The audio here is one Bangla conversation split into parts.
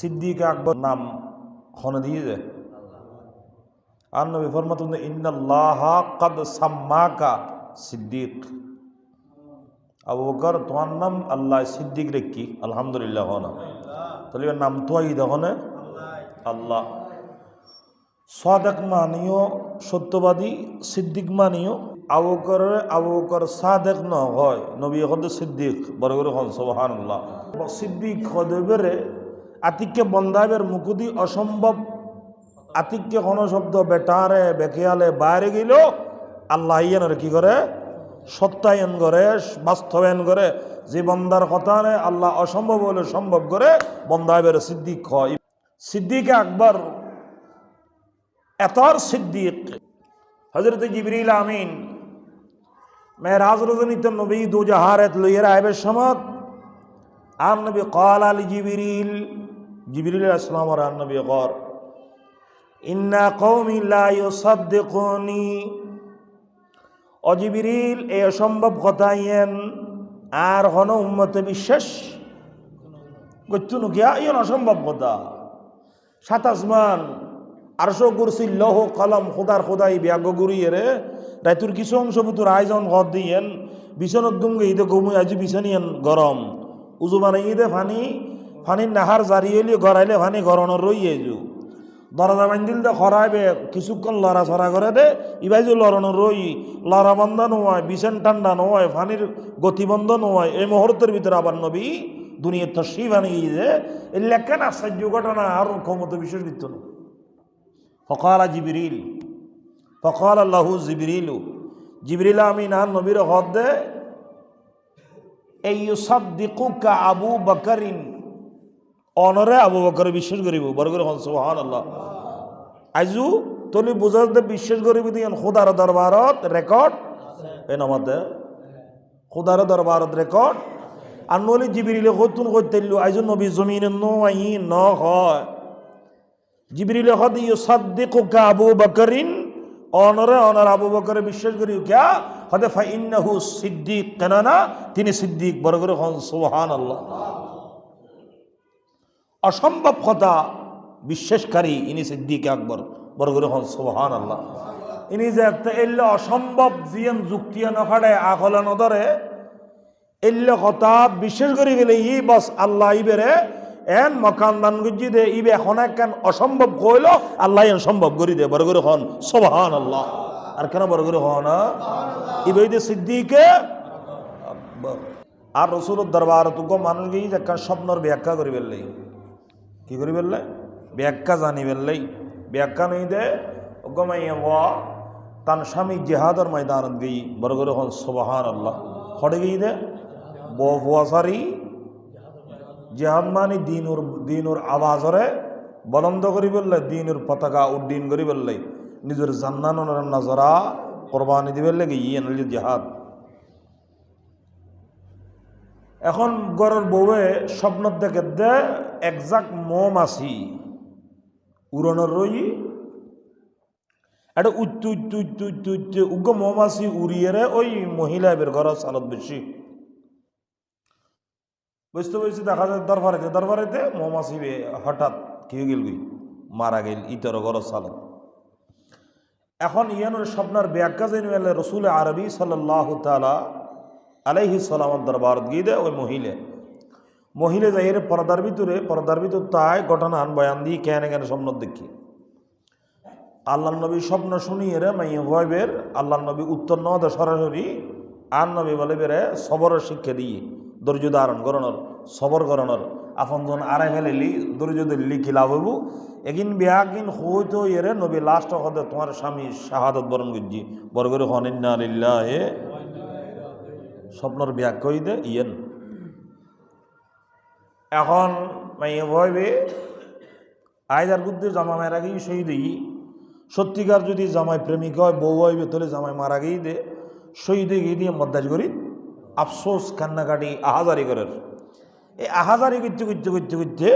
সিদ্দিক আকবর নাম খনে দিয়ে যায় আর নবী কদ সাম্মাকা সিদ্দিক। আবু বকর, তোমার নাম আল্লাহ সিদ্দিক রেখি আলহামদুলিল্লাহ না। তাহলে নাম তো এই দেখো আল্লাহ। সাদেক মানিও, সত্যবাদী সিদ্দিক মানিও, আবু বকর, আবু সাদেক ন হয়, নবী হদ সিদ্দিক। বড় করে হন সোহান আল্লাহ সিদ্দিক হদেবেরে আতিককে বন্দাবের মুকুদি অসম্ভব আতিককে কোনো শব্দ বেটারে বেখিয়ালে বাইরে গেল আল্লাহ ইয়ানের কি করে সত্যায়ন করে বাস্তবায়ন করে যে বন্দার কথা আল্লাহ অসম্ভব হলে সম্ভব করে বন্দাবের সিদ্দিক হয়। সিদ্দিক আকবর এতর সিদ্দিক। হজরত জিবরিল আমিন, মেহরাজ রজনীত নবী দু জাহারেত লইয়ের আইবের সমত আর নবী কল আলী জিবরিল জিবরিল আসলাম আর নবী কর ইন্না কৌমি লা ইউসাদ্দিকুনি। অজিবিরিল এই অসম্ভব কথা ইয়েন, আর হন উম্মতে বিশ্বাস করছু নুকিয়া ইয়ন অসম্ভব কথা। সাত আসমান, আরশো কুরসি, লহ, কলম, খোদার খোদাই, ব্যাগ গুড়িয়ে রে, রাইতুর কিছু অংশ বুতুর আয়োজন ঘর দিয়েন, বিছনত দুমগে ঈদে গমুই আজি বিছানিয়েন গরম। উজু মানে ঈদে ফানি ফানির নাহার জারি হইলে, গড়াইলে ফানি গরণর রইয়ে যু দরজা বান্ধিল দে খরাইবে, কিছুক্ষণ লড়া ছড়া করে দে, ইবাই যে লড়ানো রই। লড়া বন্ধ নয় বিছান ঠান্ডা নয় ফানির গতিবন্ধ নয় এই মুহূর্তের ভিতরে আবার নবী দুনিয়ার তো শিব আনি যে, এই লেখেন আশ্চর্য ঘটনা, আর ক্ষমতা বিশেষ বৃত্ত নয় ফকালা জিবিরিল, ফকাল আল্লাহু জিবিরিলু। জিবরিল আমিন, আর নবীর হদ দে এই সব ইউসাদ্দিকুকা আবু বকরিন অনরে আবু বকর বিশ্বাস করিব বড় হন সুবহান আল্লাহ আইজু তলি বুঝার দে বিশ্বাস করিব দিয়েন খুদার দরবারত রেকর্ড? এই নামাতে। খুদার দরবারত রেকর্ড? আর নলি জিবিরিলে কতুন কইতেলু আইজু নবী জমিন নো আই ন হয়। জিবরিল হদ, ইউসাদ্দিকুকা আবু বকরিন, অনরে অনর আবু বকরে বিশ্বাস করি ক্যা হদে ফাইন্নাহু সিদ্দিক, কেননা তিনি সিদ্দিক বড় হন সুবহান আল্লাহ অসম্ভব কথা বিশ্বাসকারী, ইনি সিদ্দিক আকবর। বড় করে হন সুবহান আল্লাহ ইনি যে এল্লে অসম্ভব জিয়ান যুক্তিয়া নখাড়ে আখলা নদরে, এল্লে কথা বিশ্বাস করি গেলে ই বস আল্লাহ ইবেরে, এন মকান দান গুজি দে, ইবে এখন কেন অসম্ভব কইল, আল্লাহ এন সম্ভব করি দে, বড় করে হন সুবহান আল্লাহ আর কেন বড় করে হন ইবে দে সিদ্দিকে আকবর আর রসুলের দরবার তুকো মানুষ গিয়ে একটা স্বপ্নর ব্যাখ্যা করি ফেললেই কি করি ফেললে ব্যাখ্যা জানি ফেললেই ব্যাখ্যা নই দে গমাই তান স্বামী জেহাদর ময়দানত গই, বড় করে হন সুবহান আল্লাহ হড়ে গিয়ে দে বুয়াশারি জেহাদ মানে দিনুর দিনুর আওয়াজরে বলন্দ করি বললে দিনুর পতাকা উড্ডীন করি বললে নিজের জান্নানোর নজরা কোরবানি দিবে লেগে ইয়ে জেহাদ। এখন গরের বউয়ে স্বপ্ন দেখে দে একজাক্ট মৌমাছি উড়নের রই। এটা উচ্চ উচ্চ উচ্চ উচ্চ উচ্চ, উগ্র মৌমাছি উড়িয়ে রে ওই মহিলা এবার ঘর সালত বেশি। বুঝতে বুঝতে দেখা যায় দরবারেতে দরবারেতে বে হঠাৎ হয়ে গেল মারা গেল, ইতর ঘর সালত এখন ইয়ানোর স্বপ্নের ব্যাখ্যা জেনে এলে রসুল আরবি সাল্লাহ তালা আলাইহি সালামত দরবার গিয়ে দেয় ওই মহিলে। মহিলে যাই পর্দার ভিতরে, পর্দার ভিতর তাই ঘটনা আন বয়ান দিয়ে কেন কেন স্বপ্ন দেখি। আল্লাহ নবী স্বপ্ন শুনিয়ে রে মাই ভয়বের আল্লাহ নবী উত্তর ন দে সরাসরি, আর নবী বলে বেরে সবরের শিক্ষা দিয়ে, ধৈর্য ধারণ করানোর সবর করানোর আপন জন আড়াই ফেলেলি ধৈর্য দিল্লি কি লাভ হবু এগিন বিহাগিন হইতো এরে নবী লাস্ট হতে তোমার স্বামী শাহাদত বরণ করছি। বড় করে হনিন্না আলিল্লাহ হে স্বপ্নর ব্যাখ্যা দে, ইয়েন। এখন ভয়বে আয়দার বুদ্ধে জামা মারা গিয়ে শহীদ হই সত্যিকার যদি জামাই প্রেমিক হয়, বউ হইবে তাহলে জামাই মারা গিয়ে দে। শহীদে গিয়ে দিয়ে মদ্দাজ করি আফসোস কান্নাকাটি আহাজারি করার এই আহাজারি করতে করতে করতে করতে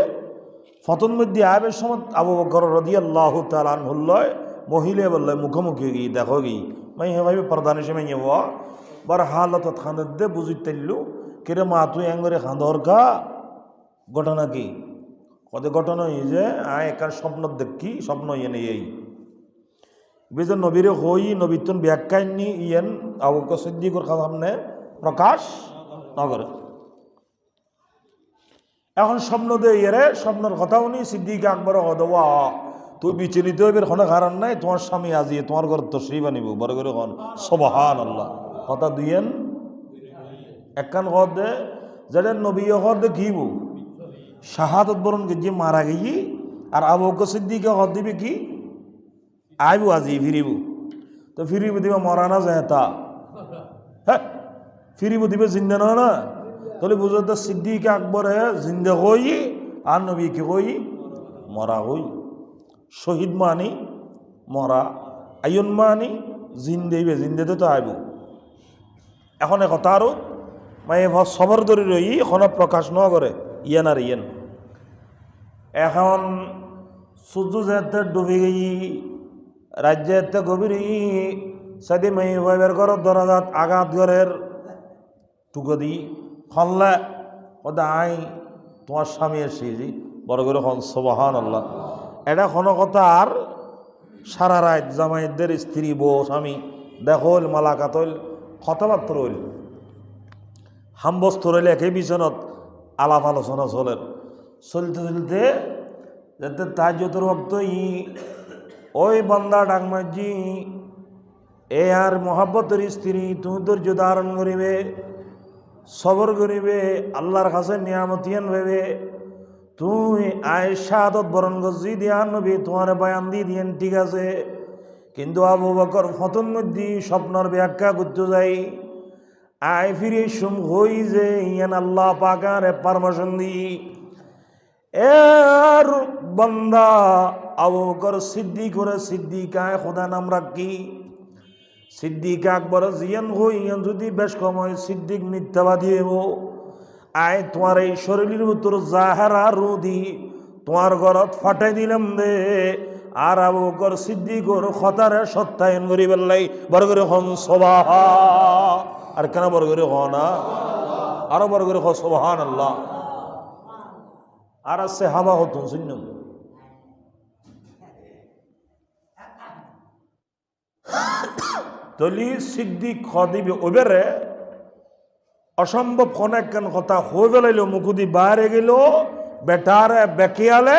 ফতন মধ্যে আয়বের সময় আবু বকর রদি আল্লাহ তালান হল্লয় মহিলা বলল মুখোমুখি গিয়ে দেখো গিয়ে মাই হে ভাইবে প্রধান হিসেবে নিয়ে বার হালত খাঁদের দে বুঝি তেললু কেরে মা তুই এঙ্গরে খাঁদর কা ঘটনা কি? কত ঘটনা এই যে, আয় একার স্বপ্ন দেখি স্বপ্ন ইয়েন এই। বেজন নবীরে হই, নবীতন ব্যাখ্যায়নি ইয়েন আবুক সিদ্দিকর সামনে প্রকাশ নগরে। এখন স্বপ্ন দিয়ে ইয়েরে, স্বপ্নের কথা উনি সিদ্দিক আকবর হদওয়া তুই বিচলিত হইবের কোনো কারণ নাই, তোমার স্বামী আজিয়ে তোমার ঘর তো সেই বানিব, বড় করে হন সবহান আল্লাহ কথা দুইয়েন? একখান ঘর দে যেটা নবী ঘর দে কিব শাহাদত বরণ যে মারা গিয়ে আর আবু বকর সিদ্দিকে ঘর দিবে কি? আইব আজি, ফিরিব। তো ফিরিব দিবে মরা না যায় তা হ্যাঁ ফিরিব দিবে জিন্দা নয় না। তাহলে বুঝো তো সিদ্দিক আকবরে জিন্দা হই আর নবী কি হই মরা হই শহীদ মানি, মরা। আয়ন মানি জিন্দেইবে জিন্দেতে তো আইব। এখন কথা আরও মানে সবর ধরে রই এখন প্রকাশ ন করে ইয়েন আর ইয়েন এখন সূর্য যেতে ডুবে গেই রাজ্যে এতে গভীর সাদি মাই ভাইবের ঘর দরাজাত আঘাত ঘরের টুকো দি খনলে ওদা আই তোমার স্বামী এসেছি বড় করে হন সবহান আল্লাহ এটা কোনো কথা আর সারা রাত জামাইদের স্ত্রী বউ স্বামী, দেখল মালাকাত হইল। কথাবার্তা রইল হাম্বস্ত রইলে একই বিছনত, আলাপ আলোচনা চলেন চলতে চলতে যাতে তাজতর ভক্ত ই, ওই বন্দা ডাকমাজি এ আর মহাব্বতের স্ত্রী, তুমি ধৈর্য ধারণ করিবে, সবর করিবে, আল্লাহর কাছে নিয়ামতিয়ান ভেবে তুই আয় শাহাদত বরণ গজি দিয়া নবী তোমার বয়ান দিয়ে দিয়েন, ঠিক আছে। কিন্তু আবু বকর ফতন মধ্যে স্বপ্নর ব্যাখ্যা করতে যাই। আয় ফিরে সুম হই যে ইয়ান আল্লাহ পাকারে পারমিশন দি এর বন্দা, আবু বকর সিদ্দিক করে সিদ্দিকায় খোদা নাম রাখি। সিদ্দিক আকবর জিয়ান হই, ইয়ান যদি বেশ কম হয় সিদ্দিক মিথ্যাবাদী হইব। আয় তোমার এই শরীরের ভিতর জাহারা রুদি, তোমার ঘরত ফাটাই দিলাম দে। আর আবু বকর সিদ্দিকর খতারে সত্যায়ন করি পেলাই বড় করে হন সবাহা। আর কেন বড় করে হ না আরও বড় করে হ সোহান আল্লাহ আর আছে হাবা হতুন শূন্য তলি সিদ্দিক খদিবে ওবেরে অসম্ভব কেন কথা হয়ে গেল মুখুদি বাইরে গেল, বেটারে বেকিয়ালে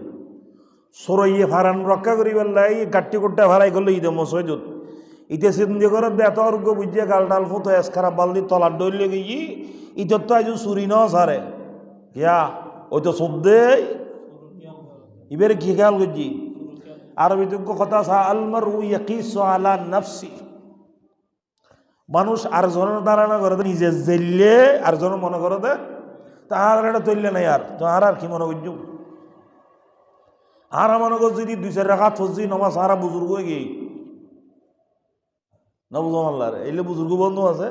সরইয়ে ফারান রক্ষা করি বেললাই, গাট্টি কুট্টা ভাড়াই করলে, ইদে মসজিদ। ইতে সিন্ধি করে বেত অর্ঘ বুঝিয়ে গাল ডাল ফুতো এসখারা বালদি তলার ডইলে গিয়ে ইতর তো আজ চুরি ন সারে। ইয়া ওই তো সদ্দে ইবের কি খেয়াল করছি? আরবি যোগ্য কথা সা আলমার ইয়াকিস আলা নাফসি। মানুষ আর জনের ধারণা করে নিজে জেললে আর জন মনে করে দে তার এটা তৈলে নাই আর। তো আর আর কি মনে করছু? আর আমার যদি দুই চার রাখা থসি নমাজ সারা বুজুর্গ হয়ে গিয়ে না বুঝো আল্লাহ এইলে বুজুর্গ বন্ধু আছে।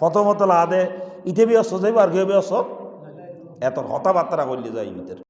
প্রথমত আদে ইতে বি অস্ত যাইব আর কেউ বি অস্ত এত কথাবার্তা করলে যাই ভিতরে